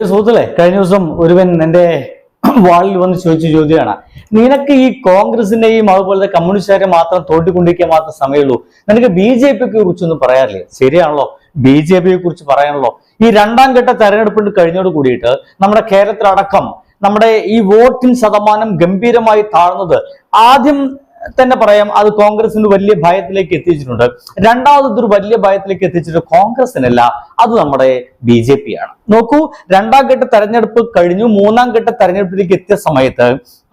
സുഹൃത്തുക്കളെ കഴിഞ്ഞ ദിവസം ഒരുവൻ എന്റെ വാളിൽ വന്ന് ചോദിച്ച ചോദ്യമാണ്. നിനക്ക് ഈ കോൺഗ്രസിന്റെയും അതുപോലത്തെ കമ്മ്യൂണിസ്റ്റുകാരെ മാത്രം തോട്ടിക്കൊണ്ടിരിക്കാൻ മാത്രം സമയമുള്ളൂ. നിനക്ക് ബി ജെ പിയെ കുറിച്ചൊന്നും പറയാറില്ലേ? ശരിയാണല്ലോ. ബി ജെ പിയെ കുറിച്ച് പറയാണല്ലോ ഈ രണ്ടാം ഘട്ട തെരഞ്ഞെടുപ്പിന് കഴിഞ്ഞോട് കൂടിയിട്ട് നമ്മുടെ കേരളത്തിലടക്കം നമ്മുടെ ഈ വോട്ടിൻ ശതമാനം ഗംഭീരമായി താഴ്ന്നത് ആദ്യം തന്നെ പറയാം അത് കോൺഗ്രസിന് വലിയ ഭയത്തിലേക്ക് എത്തിച്ചിട്ടുണ്ട്. രണ്ടാമത് ഒരു വലിയ ഭയത്തിലേക്ക് എത്തിച്ചിട്ട് കോൺഗ്രസിനല്ല അത് നമ്മുടെ ബി ജെ പി ആണ്. നോക്കൂ രണ്ടാം ഘട്ട തെരഞ്ഞെടുപ്പ് കഴിഞ്ഞു മൂന്നാം ഘട്ട തെരഞ്ഞെടുപ്പിലേക്ക് എത്തിയ സമയത്ത്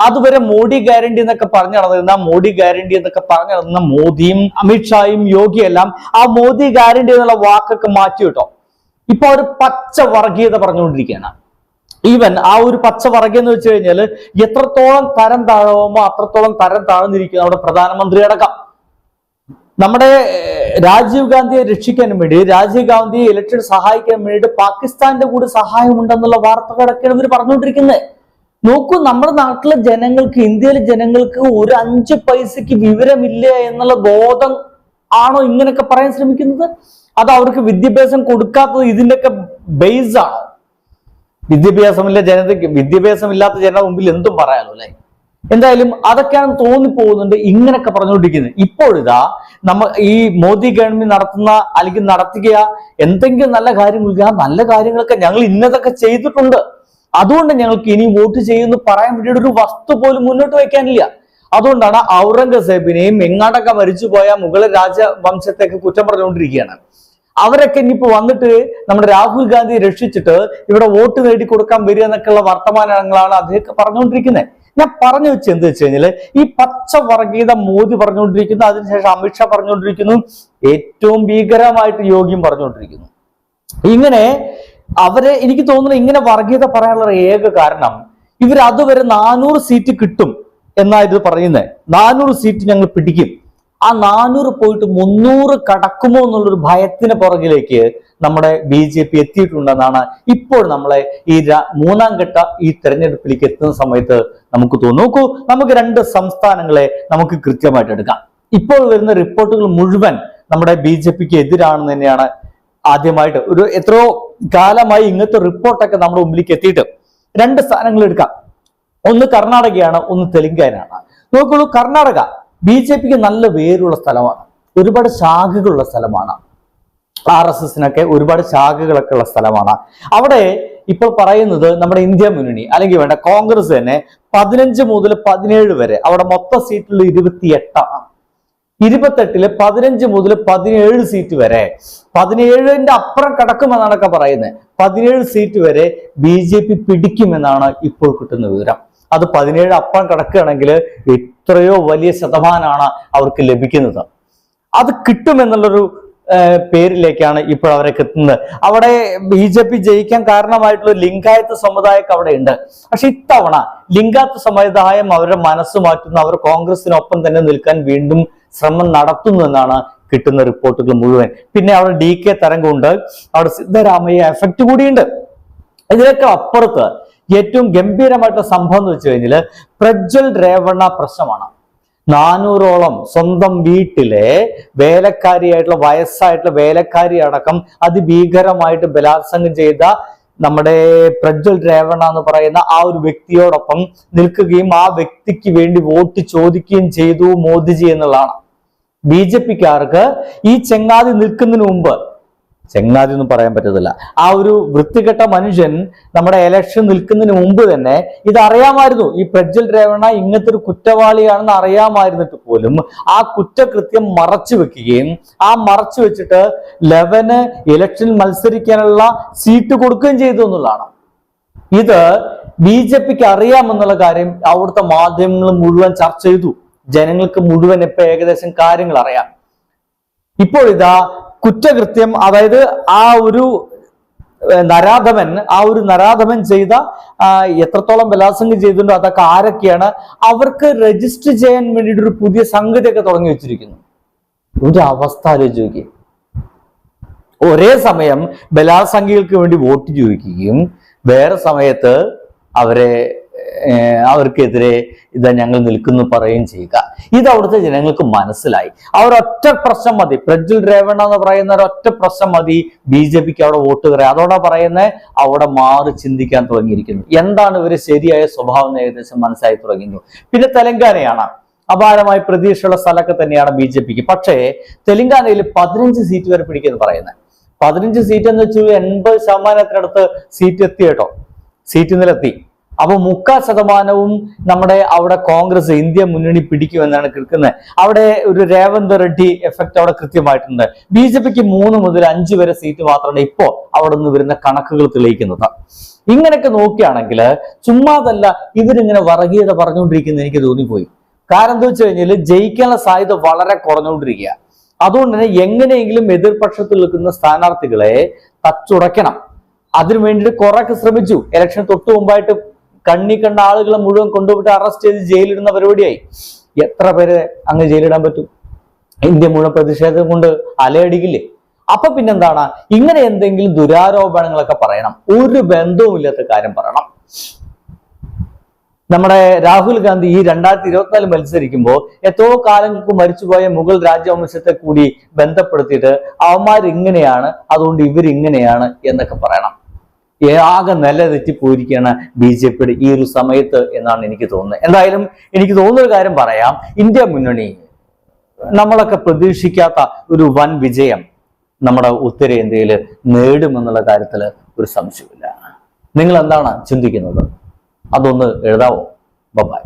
അതുവരെ മോഡി ഗ്യാരണ്ടി എന്നൊക്കെ പറഞ്ഞു നടന്നിരുന്ന മോഡി ഗ്യാരണ്ടി എന്നൊക്കെ പറഞ്ഞു നടന്ന മോദിയും അമിത്ഷായും യോഗിയെല്ലാം ആ മോദി ഗ്യാരണ്ടി എന്നുള്ള വാക്കൊക്കെ മാറ്റി കേട്ടോ ഇപ്പൊ അവർ പച്ച വർഗീയത പറഞ്ഞുകൊണ്ടിരിക്കുകയാണ്. ഈവൻ ആ ഒരു പച്ച പറകെ എന്ന് വെച്ച് കഴിഞ്ഞാൽ എത്രത്തോളം തരം താഴുമോ അത്രത്തോളം തരം താഴ്ന്നിരിക്കുന്നു നമ്മുടെ പ്രധാനമന്ത്രി അടക്കം. നമ്മുടെ രാജീവ് ഗാന്ധിയെ രക്ഷിക്കാൻ വേണ്ടി രാജീവ് ഗാന്ധിയെ ഇലക്ഷൻ സഹായിക്കാൻ വേണ്ടിയിട്ട് പാകിസ്ഥാന്റെ കൂടെ സഹായമുണ്ടെന്നുള്ള വാർത്തകളൊക്കെയാണ് ഇവർ പറഞ്ഞുകൊണ്ടിരിക്കുന്നത്. നോക്കൂ നമ്മുടെ നാട്ടിലെ ജനങ്ങൾക്ക് ഇന്ത്യയിലെ ജനങ്ങൾക്ക് ഒരു അഞ്ച് പൈസക്ക് വിവരമില്ല എന്നുള്ള ബോധം ആണോ ഇങ്ങനെയൊക്കെ പറയാൻ ശ്രമിക്കുന്നത്? അത് അവർക്ക് വിദ്യാഭ്യാസം കൊടുക്കാത്തത് ഇതിന്റെയൊക്കെ ബേസ് ആണോ. വിദ്യാഭ്യാസമില്ല ജനതയ്ക്ക് വിദ്യാഭ്യാസമില്ലാത്ത ജനത മുമ്പിൽ എന്തും പറയാലോ അല്ലെ? എന്തായാലും അതൊക്കെയാണ് തോന്നിപ്പോകുന്നുണ്ട് ഇങ്ങനൊക്കെ പറഞ്ഞുകൊണ്ടിരിക്കുന്നത്. ഇപ്പോഴിതാ നമ്മ ഈ മോദി ഗവൺമെന്റ് നടത്തുന്ന അല്ലെങ്കിൽ നടത്തുക എന്തെങ്കിലും നല്ല കാര്യങ്ങൾ ആ നല്ല കാര്യങ്ങളൊക്കെ ഞങ്ങൾ ഇന്നതൊക്കെ ചെയ്തിട്ടുണ്ട്. അതുകൊണ്ട് ഞങ്ങൾക്ക് ഇനി വോട്ട് ചെയ്യുമെന്ന് പറയാൻ വേണ്ടിയിട്ട് ഒരു വസ്തു പോലും മുന്നോട്ട് വയ്ക്കാനില്ല. അതുകൊണ്ടാണ് ഔറംഗസേബിനെയും എങ്ങാടൊക്കെ മരിച്ചുപോയ മുഗൾ രാജവംശത്തെയൊക്കെ കുറ്റം പറഞ്ഞുകൊണ്ടിരിക്കുകയാണ്. അവരൊക്കെ ഇനിയിപ്പോ വന്നിട്ട് നമ്മുടെ രാഹുൽ ഗാന്ധി രക്ഷിച്ചിട്ട് ഇവിടെ വോട്ട് നേടി കൊടുക്കാൻ വരിക എന്നൊക്കെയുള്ള വർത്തമാനങ്ങളാണ് അദ്ദേഹം പറഞ്ഞുകൊണ്ടിരിക്കുന്നത് ഞാൻ പറഞ്ഞു വെച്ച് എന്ത് വെച്ച് കഴിഞ്ഞാൽ ഈ പച്ച വർഗീയത മോദി പറഞ്ഞുകൊണ്ടിരിക്കുന്നു അതിനുശേഷം അമിത്ഷാ പറഞ്ഞുകൊണ്ടിരിക്കുന്നു ഏറ്റവും ഭീകരമായിട്ട് യോഗ്യം പറഞ്ഞുകൊണ്ടിരിക്കുന്നു. ഇങ്ങനെ അവരെ എനിക്ക് തോന്നുന്നു ഇങ്ങനെ വർഗീയത പറയാനുള്ള ഏക കാരണം ഇവർ അതുവരെ നാനൂറ് സീറ്റ് കിട്ടും എന്നായിരുന്നു പറയുന്നത് നാനൂറ് സീറ്റ് ഞങ്ങൾ പിടിക്കും. ആ നാനൂറ് പോയിട്ട് മുന്നൂറ് കടക്കുമോ എന്നുള്ളൊരു ഭയത്തിന് പുറകിലേക്ക് നമ്മുടെ ബി ജെ പി എത്തിയിട്ടുണ്ടെന്നാണ് ഇപ്പോൾ നമ്മളെ ഈ മൂന്നാം ഘട്ട ഈ തെരഞ്ഞെടുപ്പിലേക്ക് എത്തുന്ന സമയത്ത് നമുക്ക് തോന്നും നോക്കൂ നമുക്ക് രണ്ട് സംസ്ഥാനങ്ങളെ നമുക്ക് കൃത്യമായിട്ട് എടുക്കാം. ഇപ്പോൾ വരുന്ന റിപ്പോർട്ടുകൾ മുഴുവൻ നമ്മുടെ ബി ജെ പിക്ക് എതിരാണെന്ന് തന്നെയാണ് ആദ്യമായിട്ട് ഒരു എത്രയോ കാലമായി ഇങ്ങനത്തെ റിപ്പോർട്ടൊക്കെ നമ്മുടെ മുമ്പിലേക്ക് എത്തിയിട്ട് രണ്ട് സ്ഥാനങ്ങൾ എടുക്കാം. ഒന്ന് കർണാടകയാണ് ഒന്ന് തെലുങ്കാനയാണ്. നോക്കുള്ളൂ കർണാടക ബി ജെ പിക്ക് നല്ല വേരുള്ള സ്ഥലമാണ്. ഒരുപാട് ശാഖകളുള്ള സ്ഥലമാണ്. ആർ എസ് എസിനൊക്കെ ഒരുപാട് ശാഖകളൊക്കെ ഉള്ള സ്ഥലമാണ്. അവിടെ ഇപ്പോൾ പറയുന്നത് നമ്മുടെ ഇന്ത്യ മുന്നണി അല്ലെങ്കിൽ വേണ്ട കോൺഗ്രസ് തന്നെ പതിനഞ്ച് മുതൽ പതിനേഴ് വരെ അവിടെ മൊത്തം സീറ്റുള്ള ഇരുപത്തി എട്ടാണ് ഇരുപത്തെട്ടിൽ പതിനഞ്ച് മുതൽ പതിനേഴ് സീറ്റ് വരെ. പതിനേഴിന്റെ അപ്പുറം കടക്കുമെന്നാണൊക്കെ പറയുന്നത്. പതിനേഴ് സീറ്റ് വരെ ബി ജെ പി പിടിക്കുമെന്നാണ് ഇപ്പോൾ കിട്ടുന്ന വിവരം. അത് പതിനേഴ് അപ്പുറം കിടക്കുകയാണെങ്കിൽ എത്രയോ വലിയ ശതമാനമാണ് അവർക്ക് ലഭിക്കുന്നത്. അത് കിട്ടുമെന്നുള്ളൊരു പേരിലേക്കാണ് ഇപ്പോൾ അവരൊക്കെ എത്തുന്നത്. അവിടെ ബി ജെ പി ജയിക്കാൻ കാരണമായിട്ടുള്ള ലിംഗായത്ത് സമുദായമൊക്കെ അവിടെ ഉണ്ട്. പക്ഷെ ഇത്തവണ ലിംഗായത്ത് സമുദായം അവരുടെ മനസ്സ് മാറ്റുന്ന അവർ കോൺഗ്രസിനൊപ്പം തന്നെ നിൽക്കാൻ വീണ്ടും ശ്രമം നടത്തുന്നു എന്നാണ് കിട്ടുന്ന റിപ്പോർട്ടുകൾ മുഴുവൻ. പിന്നെ അവിടെ ഡി കെ തരംഗമുണ്ട്. അവിടെ സിദ്ധരാമയ്യ എഫക്റ്റ് കൂടിയുണ്ട്. ഇതിനൊക്കെ അപ്പുറത്ത് ഏറ്റവും ഗംഭീരമായിട്ടുള്ള സംഭവം എന്ന് വെച്ച് കഴിഞ്ഞാൽ പ്രജ്വൽ രേവണ പ്രശ്നമാണ്. നാനൂറോളം സ്വന്തം വീട്ടിലെ വേലക്കാരിയായിട്ടുള്ള വയസ്സായിട്ടുള്ള വേലക്കാരി അടക്കം അതിഭീകരമായിട്ട് ബലാത്സംഗം ചെയ്ത നമ്മുടെ പ്രജ്വൽ രേവണ എന്ന് പറയുന്ന ആ ഒരു വ്യക്തിയോടൊപ്പം നിൽക്കുകയും ആ വ്യക്തിക്ക് വേണ്ടി വോട്ട് ചോദിക്കുകയും ചെയ്തു മോദിജി എന്നുള്ളതാണ്. ബി ജെ പിക്കാർക്ക് ഈ ചെങ്ങാതി നിൽക്കുന്നതിന് മുമ്പ് ചെങ്ങാതി ഒന്നും പറയാൻ പറ്റത്തില്ല. ആ ഒരു വൃത്തികെട്ട മനുഷ്യൻ നമ്മുടെ എലക്ഷൻ നിൽക്കുന്നതിന് മുമ്പ് തന്നെ ഇത് അറിയാമായിരുന്നു ഈ പ്രജ്വൽ രേവണ ഇങ്ങനത്തെ ഒരു കുറ്റവാളിയാണെന്ന് അറിയാമായിരുന്നിട്ട് പോലും ആ കുറ്റകൃത്യം മറച്ചു വെക്കുകയും ആ മറച്ചു വെച്ചിട്ട് ലെവന് ഇലക്ഷനിൽ മത്സരിക്കാനുള്ള സീറ്റ് കൊടുക്കുകയും ചെയ്തു എന്നുള്ളതാണ്. ഇത് ബി ജെ പിക്ക് അറിയാമെന്നുള്ള കാര്യം അവിടുത്തെ മാധ്യമങ്ങൾ മുഴുവൻ ചർച്ച ചെയ്തു. ജനങ്ങൾക്ക് മുഴുവൻ ഇപ്പൊ ഏകദേശം കാര്യങ്ങൾ അറിയാം. ഇപ്പോൾ ഇതാ കുറ്റകൃത്യം അതായത് ആ ഒരു നരാധമൻ ആ ഒരു നരാധമൻ ചെയ്ത എത്രത്തോളം ബലാത്സംഗം ചെയ്തിട്ടുണ്ടോ അതൊക്കെ ആരൊക്കെയാണ് അവർക്ക് രജിസ്റ്റർ ചെയ്യാൻ വേണ്ടിയിട്ട് ഒരു പുതിയ സംഗതിയൊക്കെ തുടങ്ങി വെച്ചിരിക്കുന്നു. ഒരു അവസ്ഥ ആലോചിച്ച് ഒരേ സമയം ബലാത്സംഗികൾക്ക് വേണ്ടി വോട്ട് ചോദിക്കുകയും വേറെ സമയത്ത് അവരെ അവർക്കെതിരെ ഇതാ ഞങ്ങൾ നിൽക്കുന്നു പറയുകയും ചെയ്യുക. ഇത് അവിടുത്തെ ജനങ്ങൾക്ക് മനസ്സിലായി. ആ ഒരൊറ്റ പ്രശ്നം മതി. പ്രജ്വൽ രേവണ്ണ എന്ന് പറയുന്ന ഒരൊറ്റ പ്രശ്നം മതി. ബി ജെ പിക്ക് അവിടെ വോട്ട് കയറി അതോടെ പറയുന്നത് അവിടെ മാറി ചിന്തിക്കാൻ തുടങ്ങിയിരിക്കുന്നു. എന്താണ് ഇവർ ശരിയായ സ്വഭാവം ഏകദേശം മനസ്സിലായി തുടങ്ങുന്നു പിന്നെ തെലങ്കാനയാണ്. അപാരമായി പ്രതീക്ഷയുള്ള സ്ഥലമൊക്കെ തന്നെയാണ് ബി ജെ പിക്ക്. പക്ഷേ തെലങ്കാനയിൽ പതിനഞ്ച് സീറ്റ് വരെ പിടിക്കുന്നു പറയുന്നത് പതിനഞ്ച് സീറ്റ് എന്ന് വെച്ചാൽ എൺപത് ശതമാനത്തിനടുത്ത് സീറ്റ് എത്തി കേട്ടോ. സീറ്റ് നിലെത്തി അപ്പൊ മുക്കാൽ ശതമാനവും നമ്മുടെ അവിടെ കോൺഗ്രസ് ഇന്ത്യ മുന്നണി പിടിക്കുമെന്നാണ് കേൾക്കുന്നത്. അവിടെ ഒരു രേവന്ത് റെഡ്ഡി എഫക്ട് അവിടെ കൃത്യമായിട്ടുണ്ട്. ബി ജെ പിക്ക് മൂന്ന് മുതൽ അഞ്ച് വരെ സീറ്റ് മാത്രമാണ് ഇപ്പോ അവിടെ നിന്ന് വരുന്ന കണക്കുകൾ തെളിയിക്കുന്നത്. ഇങ്ങനെയൊക്കെ നോക്കുകയാണെങ്കിൽ ചുമ്മാതല്ല ഇവരിങ്ങനെ വർഗീയത പറഞ്ഞുകൊണ്ടിരിക്കുന്നത് എനിക്ക് തോന്നിപ്പോയി. കാരണം എന്താ വെച്ച് കഴിഞ്ഞാൽ ജയിക്കാനുള്ള സാധ്യത വളരെ കുറഞ്ഞുകൊണ്ടിരിക്കുക. അതുകൊണ്ട് തന്നെ എങ്ങനെയെങ്കിലും എതിർപക്ഷത്തിൽ നിൽക്കുന്ന സ്ഥാനാർത്ഥികളെ തച്ചുടയ്ക്കണം. അതിനു വേണ്ടിയിട്ട് കുറെയൊക്കെ ശ്രമിച്ചു. ഇലക്ഷൻ തൊട്ട് മുമ്പായിട്ട് കണ്ണി കണ്ട ആളുകളെ മുഴുവൻ കൊണ്ടുപോയിട്ട് അറസ്റ്റ് ചെയ്ത് ജയിലിടുന്ന പരിപാടിയായി. എത്ര പേരെ അങ്ങ് ജയിലിടാൻ പറ്റും? ഇന്ത്യ മുഴുവൻ പ്രതിഷേധം കൊണ്ട് അലയടിക്കില്ലേ? അപ്പൊ പിന്നെന്താണ്? ഇങ്ങനെ എന്തെങ്കിലും ദുരാരോപണങ്ങളൊക്കെ പറയണം. ഒരു ബന്ധവുമില്ലാത്ത കാര്യം പറയണം. നമ്മുടെ രാഹുൽ ഗാന്ധി ഈ രണ്ടായിരത്തി ഇരുപത്തിനാല് മത്സരിക്കുമ്പോൾ എത്രയോ കാലങ്ങൾക്ക് മരിച്ചുപോയ മുഗൾ രാജവംശത്തെ കൂടി ബന്ധപ്പെടുത്തിയിട്ട് അവന്മാരിങ്ങനെയാണ് അതുകൊണ്ട് ഇവരിങ്ങനെയാണ് എന്നൊക്കെ പറയണം. ആകെ നില തെറ്റിപ്പോയിരിക്കുകയാണ് ബി ജെ പിയുടെ ഈ ഒരു സമയത്ത് എന്നാണ് എനിക്ക് തോന്നുന്നത്. എന്തായാലും എനിക്ക് തോന്നുന്നൊരു കാര്യം പറയാം. ഇന്ത്യ മുന്നണി നമ്മളൊക്കെ പ്രതീക്ഷിക്കാത്ത ഒരു വൻ വിജയം നമ്മുടെ ഉത്തരേന്ത്യയിൽ നേടുമെന്നുള്ള കാര്യത്തിൽ ഒരു സംശയമില്ല നിങ്ങൾ എന്താണ് ചിന്തിക്കുന്നത്? അതൊന്ന് എഴുതാവോ? ബൈ